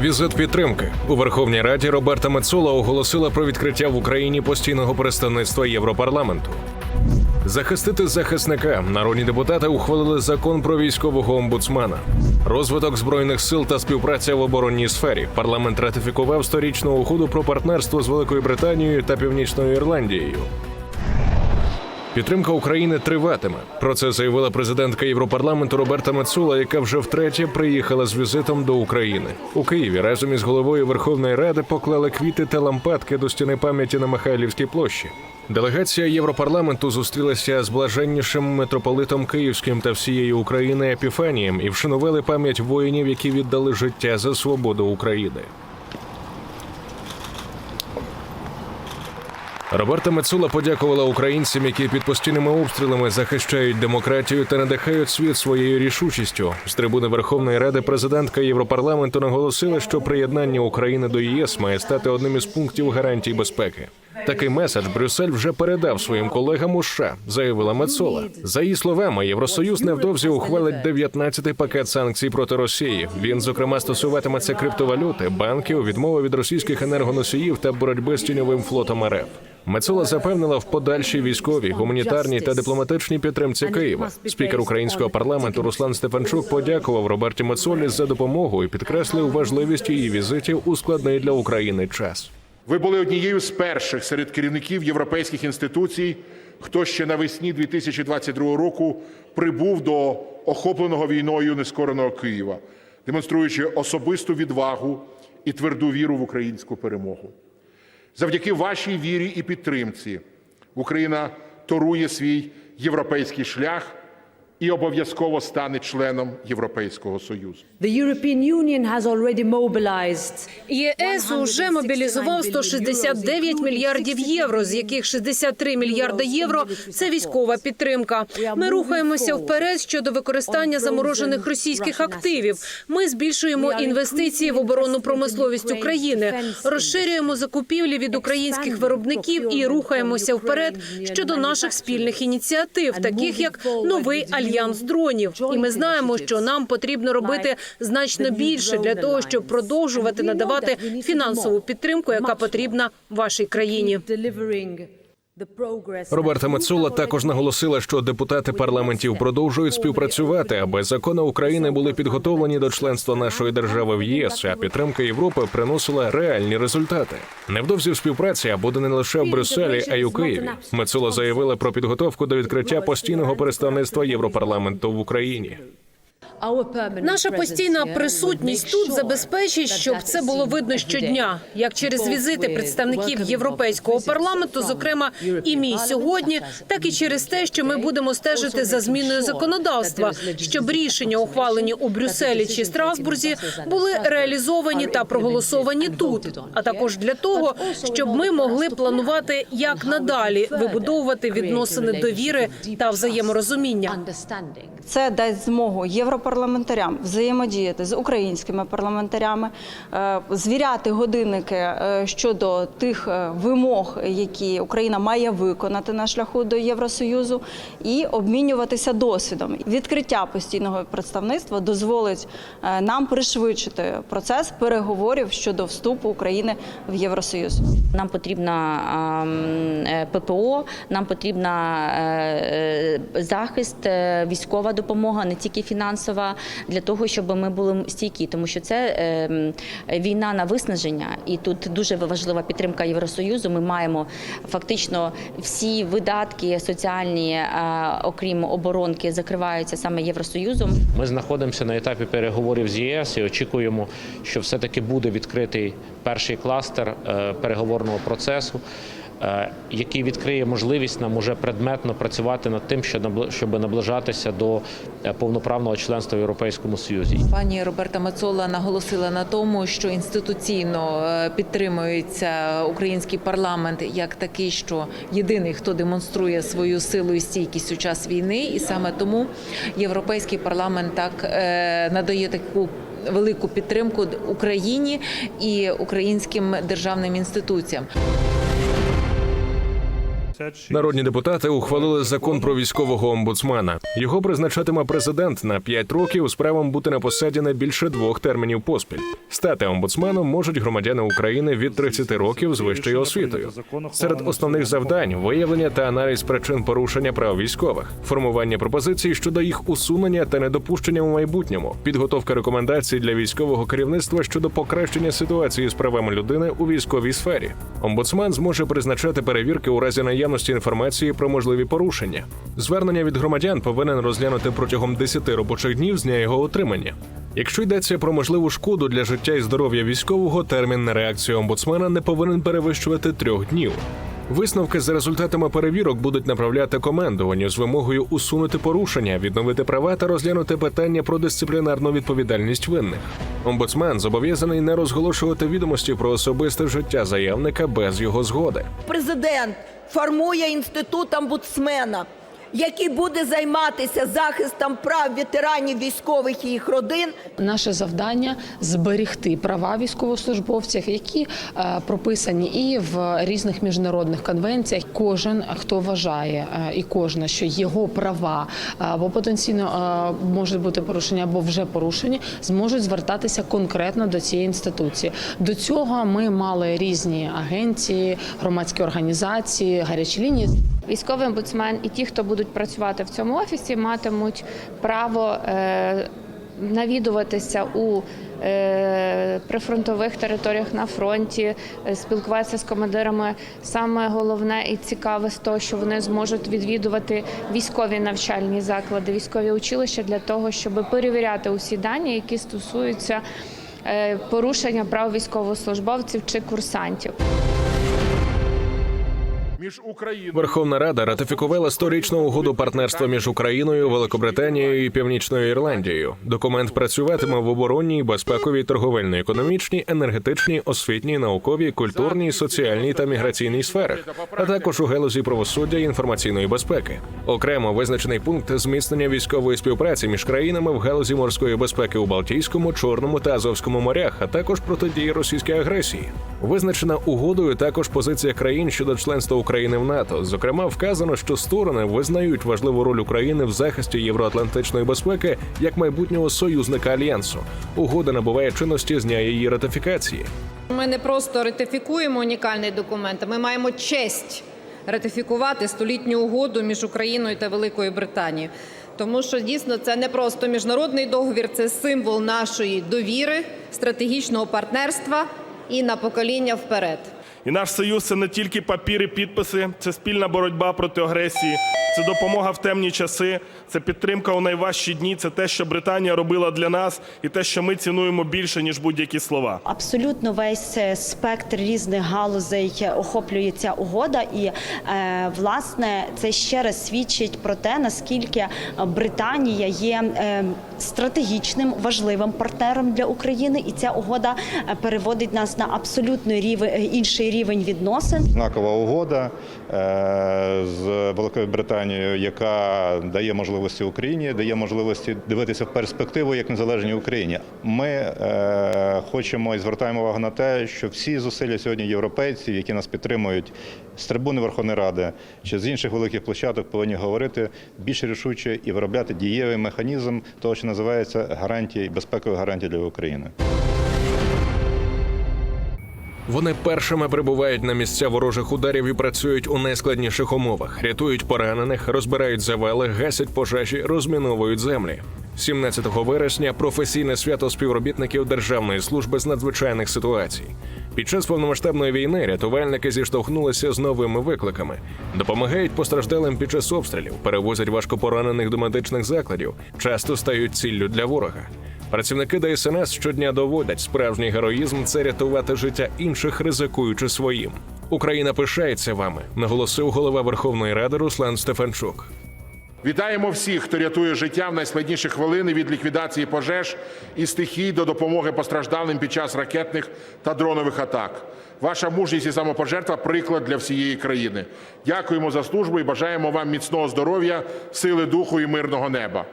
Візит підтримки у Верховній Раді Роберта Мецола оголосила про відкриття в Україні постійного представництва Європарламенту. Захистити захисника народні депутати ухвалили закон про військового омбудсмена. Розвиток збройних сил та співпраця в оборонній сфері. Парламент ратифікував сторічну угоду про партнерство з Великою Британією та Північною Ірландією. Підтримка України триватиме. Про це заявила президентка Європарламенту Роберта Мацула, яка вже втретє приїхала з візитом до України. У Києві разом із головою Верховної Ради поклали квіти та лампадки до стіни пам'яті на Михайлівській площі. Делегація Європарламенту зустрілася з блаженнішим митрополитом Київським та всієї України Епіфанієм і вшанували пам'ять воїнів, які віддали життя за свободу України. Роберта Мецула подякувала українцям, які під постійними обстрілами захищають демократію та надихають світ своєю рішучістю. З трибуни Верховної Ради президентка Європарламенту наголосила, що приєднання України до ЄС має стати одним із пунктів гарантій безпеки. Такий меседж Брюссель вже передав своїм колегам у США, заявила Мецола. За її словами, Євросоюз невдовзі ухвалить 19-й пакет санкцій проти Росії. Він, зокрема, стосуватиметься криптовалюти, банків, відмови від російських енергоносіїв та боротьби з тіньовим флотом РФ. Мецола запевнила в подальшій військовій, гуманітарній та дипломатичній підтримці Києва. Спікер українського парламенту Руслан Стефанчук подякував Роберті Мецолі за допомогу і підкреслив важливість її візитів у складний для України час. Ви були однією з перших серед керівників європейських інституцій, хто ще навесні 2022 року прибув до охопленого війною нескореного Києва, демонструючи особисту відвагу і тверду віру в українську перемогу. Завдяки вашій вірі і підтримці Україна торує свій європейський шлях і обов'язково стане членом Європейського Союзу. The European Union has already mobilized ЄС уже мобілізував 169 мільярдів євро, з яких 63 мільярди євро це військова підтримка. Ми рухаємося вперед щодо використання заморожених російських активів. Ми збільшуємо інвестиції в оборонну промисловість України, розширюємо закупівлі від українських виробників і рухаємося вперед щодо наших спільних ініціатив, таких як новий альянс дронів. І ми знаємо, що нам потрібно робити значно більше для того, щоб продовжувати надавати фінансову підтримку, яка потрібна вашій країні. Роберта Мецола також наголосила, що депутати парламентів продовжують співпрацювати, аби закони України були підготовлені до членства нашої держави в ЄС. А підтримка Європи приносила реальні результати. Невдовзі співпраця буде не лише в Брюсселі, а й у Києві. Мецола заявила про підготовку до відкриття постійного представництва Європарламенту в Україні. Наша постійна присутність тут забезпечить, щоб це було видно щодня, як через візити представників європейського парламенту, зокрема і мій сьогодні, так і через те, що ми будемо стежити за зміною законодавства, щоб рішення, ухвалені у Брюсселі чи Страсбурзі, були реалізовані та проголосовані тут, а також для того, щоб ми могли планувати, як надалі вибудовувати відносини довіри та взаєморозуміння. Це дасть змогу європарламентарям взаємодіяти з українськими парламентарями, е, звіряти годинники е, щодо тих е, вимог, які Україна має виконати на шляху до Євросоюзу, і обмінюватися досвідом. Відкриття постійного представництва дозволить нам пришвидшити процес переговорів щодо вступу України в Євросоюз. Нам потрібна ППО, нам потрібна захист, військова допомога, не тільки фінансова, для того, щоб ми були стійкі, тому що це ем, війна на виснаження, і тут дуже важлива підтримка Євросоюзу. Ми маємо фактично всі видатки соціальні, е, окрім оборонки, закриваються саме Євросоюзом. Ми знаходимося на етапі переговорів з ЄС і очікуємо, що все-таки буде відкритий перший кластер е, переговорного процесу, який відкриє можливість нам уже предметно працювати над тим, щоб наближатися до е, повноправного членства в Європейському Союзі. Пані Роберта Мацола наголосила на тому, що інституційно е, підтримується український парламент як такий, що єдиний, хто демонструє свою силу і стійкість у час війни, і саме тому європейський парламент так е, надає таку. Велику підтримку Україні і українським державним інституціям. Народні депутати ухвалили закон про військового омбудсмена. Його призначатиме президент на 5 років з правом бути на посаді не більше двох термінів поспіль. Стати омбудсменом можуть громадяни України від 30 років з вищою освітою. Серед основних завдань виявлення та аналіз причин порушення прав військових, формування пропозицій щодо їх усунення та недопущення у майбутньому, підготовка рекомендацій для військового керівництва щодо покращення ситуації з правами людини у військовій сфері. Омбудсмен зможе призначати перевірки у разі наявності інформації про можливі порушення. Звернення від громадян повинен розглянути протягом 10 робочих днів з дня його отримання. Якщо йдеться про можливу шкоду для життя і здоров'я військового, термін на реакцію омбудсмена не повинен перевищувати трьох днів. Висновки за результатами перевірок будуть направляти командуванню з вимогою усунути порушення, відновити права та розглянути питання про дисциплінарну відповідальність винних. Омбудсмен зобов'язаний не розголошувати відомості про особисте життя заявника без його згоди. Президент формує інститут омбудсмена, який буде займатися захистом прав ветеранів військових і їх родин Наше завдання зберегти права військовослужбовців, які е, прописані і в різних міжнародних конвенціях. Кожен, хто вважає, е, і кожна, що його права е, або потенційно можуть бути порушені, або вже порушені, зможуть звертатися конкретно до цієї інституції. До цього ми мали різні агенції, громадські організації, гарячі лінії. Військовий омбудсмен і ті, хто будуть працювати в цьому офісі, матимуть право е, навідуватися у е, прифронтових територіях на фронті, е, спілкуватися з командирами. Саме головне і цікаве з того, що вони зможуть відвідувати військові навчальні заклади, військові училища для того, щоб перевіряти усі дані, які стосуються порушення прав військовослужбовців чи курсантів. Між Україною Верховна Рада ратифікувала сторічну угоду партнерства між Україною, Великобританією і Північною Ірландією. Документ працюватиме в оборонній, безпековій, торговельно-економічній, енергетичній, освітній, науковій, культурній, соціальній та міграційній сферах, а також у галузі правосуддя і інформаційної безпеки. Окремо визначений пункт зміцнення військової співпраці між країнами в галузі морської безпеки у Балтійському, Чорному та Азовському морях, а також протидії російській агресії. Визначена угодою також позиція країн щодо членства України в НАТО. Зокрема, вказано, що сторони визнають важливу роль України в захисті євроатлантичної безпеки як майбутнього союзника альянсу. Угода набуває чинності з дня її ратифікації. Ми не просто ратифікуємо унікальний документ, а ми маємо честь ратифікувати столітню угоду між Україною та Великою Британією. Тому що дійсно це не просто міжнародний договір, це символ нашої довіри, стратегічного партнерства і на покоління вперед. І наш союз це не тільки папір і підписи, це спільна боротьба проти агресії, це допомога в темні часи, це підтримка у найважчі дні. Це те, що Британія робила для нас, і те, що ми цінуємо більше ніж будь-які слова. Абсолютно весь е, спектр різних галузей охоплює ця угода, і е, власне це ще раз свідчить про те, наскільки Британія є е, стратегічним важливим партнером для України, і ця угода е, переводить нас на абсолютно рівень інший рівень відносин. Знакова угода е, з Великою Британією, яка дає можливості Україні, дає можливості дивитися в перспективу як незалежній Україні. Ми е, хочемо і звертаємо увагу на те, що всі зусилля сьогодні європейців, які нас підтримують з трибуни Верховної Ради чи з інших великих площадок, повинні говорити більш рішуче і виробляти дієвий механізм того, що називається гарантії безпекові гарантії для України. Вони першими прибувають на місця ворожих ударів і працюють у найскладніших умовах: рятують поранених, розбирають завали, гасять пожежі, розміновують землі. 17 вересня професійне свято співробітників Державної служби з надзвичайних ситуацій. Під час повномасштабної війни рятувальники зіштовхнулися з новими викликами, допомагають постраждалим під час обстрілів, перевозять важкопоранених до медичних закладів, часто стають ціллю для ворога. Працівники ДСНС щодня доводять, справжній героїзм це рятувати життя інших, ризикуючи своїм. Україна пишається вами, наголосив голова Верховної Ради Руслан Стефанчук. Вітаємо всіх, хто рятує життя в найскладніші хвилини від ліквідації пожеж і стихій до допомоги постраждалим під час ракетних та дронових атак. Ваша мужність і самопожертва приклад для всієї країни. Дякуємо за службу і бажаємо вам міцного здоров'я, сили духу і мирного неба.